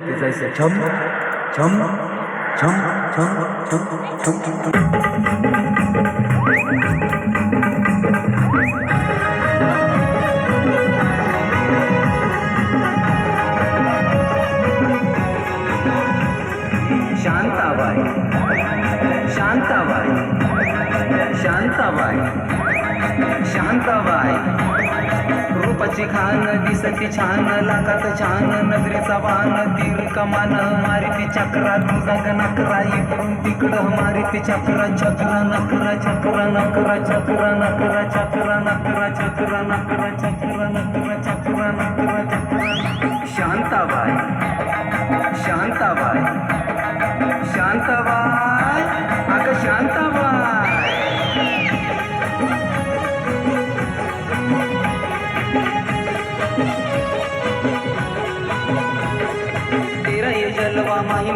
जायचं छम छम छम छम छम छम छम शांताबाई शांताबाई शांताबाई शांताबाई. रूपाची खान दिसती छान लाखात छान नजरेचा बाण तीर कमान मारिती चक्रा तुझा नकरा इकडून तिकडं मारिती चक्रा चक्रा नकरा चक्रा नकरा चक्रा नकरा चक्रा नकरा चक्रा नकरा चक्रा नकरा चक्रा नकरा चक्रा. शांताबाई शांताबाई शांताबाई.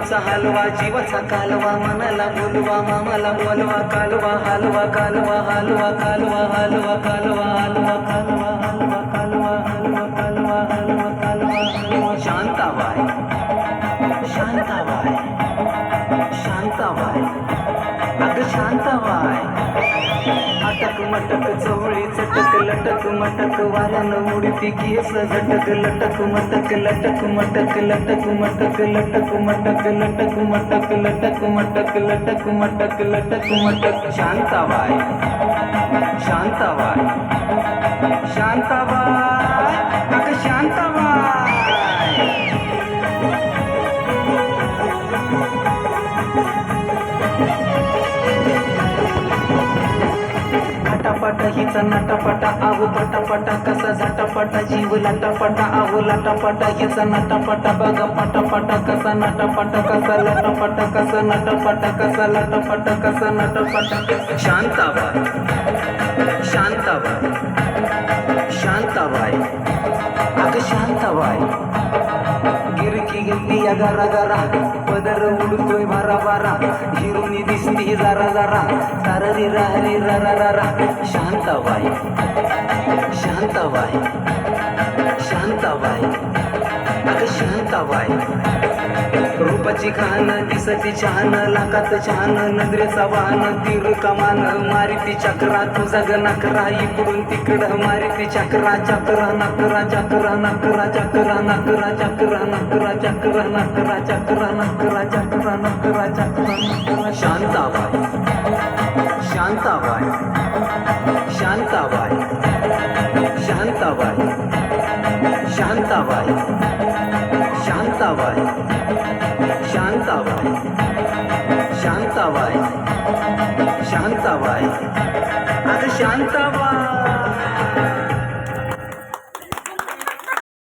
जलवा हलवा जीवाचा कालवा मनाला बोलवा मामाला बोलवा कालवा हलवा कालवा हलवा कालवा हलवा कालवा हलवा कालवा हलवा कालवा हलवा कालवा शांताबाई अगं शांताबाई अटक मटक चवळी चटक लटक मटक वाऱ्यानं उडती केस झटक लटक मटक लटक मटक लटक मटक लटक मटक लटक मटक लटक मटक लटक मटक लटक मटक. शांताबाई शांताबाई शांताबाई अगं शांताबाई हिचा नटापटा आहो पटापटा कसा झटापटा जीव लाटापटा आहो लाटापटा हिचा नटापटा बघा पटापटा कसा नटापटा कसा लाटापटा कसा नटापटा कसा लाटापटा कसा नटापटा शांताबाई शांताबाई शांताबाई अगं शांताबाई गिरकी गेली या गारा गारा पदर उडतोय भारा बारा हिरुनी दिसती जरा जरा. तारा राहली रा रे रा रा रा रा शांताबाई. शांताबाई. शांताबाई. अगं शांताबाई. तिची खान दिसती छान लाकात छान नजरेचा वाहन तीर कमान मारी ती चक्रा तुझा नकरा इकडून तिकड मारी ती चक्रा चक्रा नकरा चक्रा नकरा चक्रा नकरा चक्रा नकरा चक्रा नकरा चक्रा नकरा चक्रा नकरा चक्रा शांताबाई शांताबाई शांताबाई शांताबाई शांताबाई शांताबाई शांताबाई अगं शांताबाई